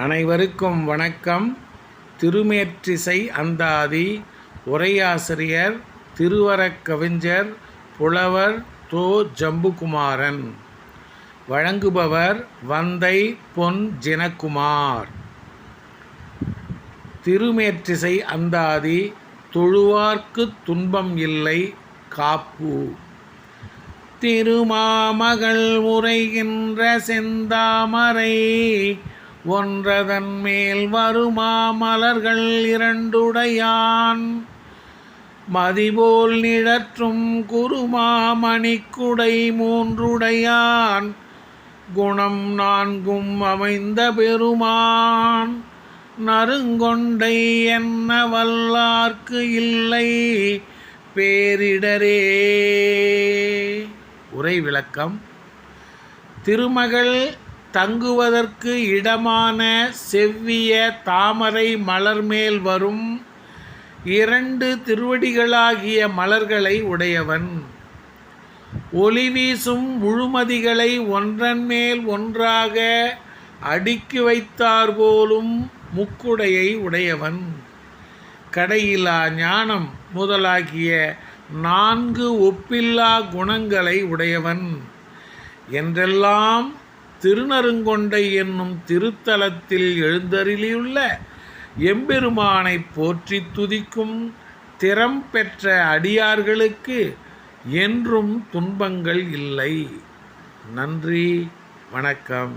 அனைவருக்கும் வணக்கம். திருமேற்றிசை அந்தாதி உரையாசிரியர் திருவரக் கவிஞர் புலவர் தோ. ஜம்புகுமாரன். வழங்குபவர் வந்தை பொன் ஜினகுமார் திருமேற்றிசை அந்தாதி தொழுவார்க்குத் துன்பம் இல்லை காப்பு. திருமாமகள் உரைகின்ற செந்தாமரை ஒன்றதன் மேல் வருமா மலர்கள் இரண்டுடையான். மதிபோல் நிழற்றும் குருமாமணிக்குடை மூன்றுடையான். குணம் நான்கும் அமைந்த பெருமான். நறுங்கொண்டை என்ன வல்லார்க்கு இல்லை பேரிடரே. உரை விளக்கம். திருமகள் தங்குவதற்கு இடமான செவ்விய தாமரை மலர் மேல் வரும் இரண்டு திருவடிகளாகிய மலர்களை உடையவன். ஒளி வீசும் முழுமதிகளை ஒன்றன் மேல் ஒன்றாக அடுக்கி வைத்தார் போலும் முக்குடையை உடையவன். கடையிலா ஞானம் முதலாகிய நான்கு ஒப்பில்லா குணங்களை உடையவன். என்றெல்லாம் திருநருங்கொண்டை என்னும் திருத்தலத்தில் எழுந்தருளியுள்ள எம்பெருமானை போற்றி துதிக்கும் திறம் பெற்ற அடியார்களுக்கு என்றும் துன்பங்கள் இல்லை. நன்றி வணக்கம்.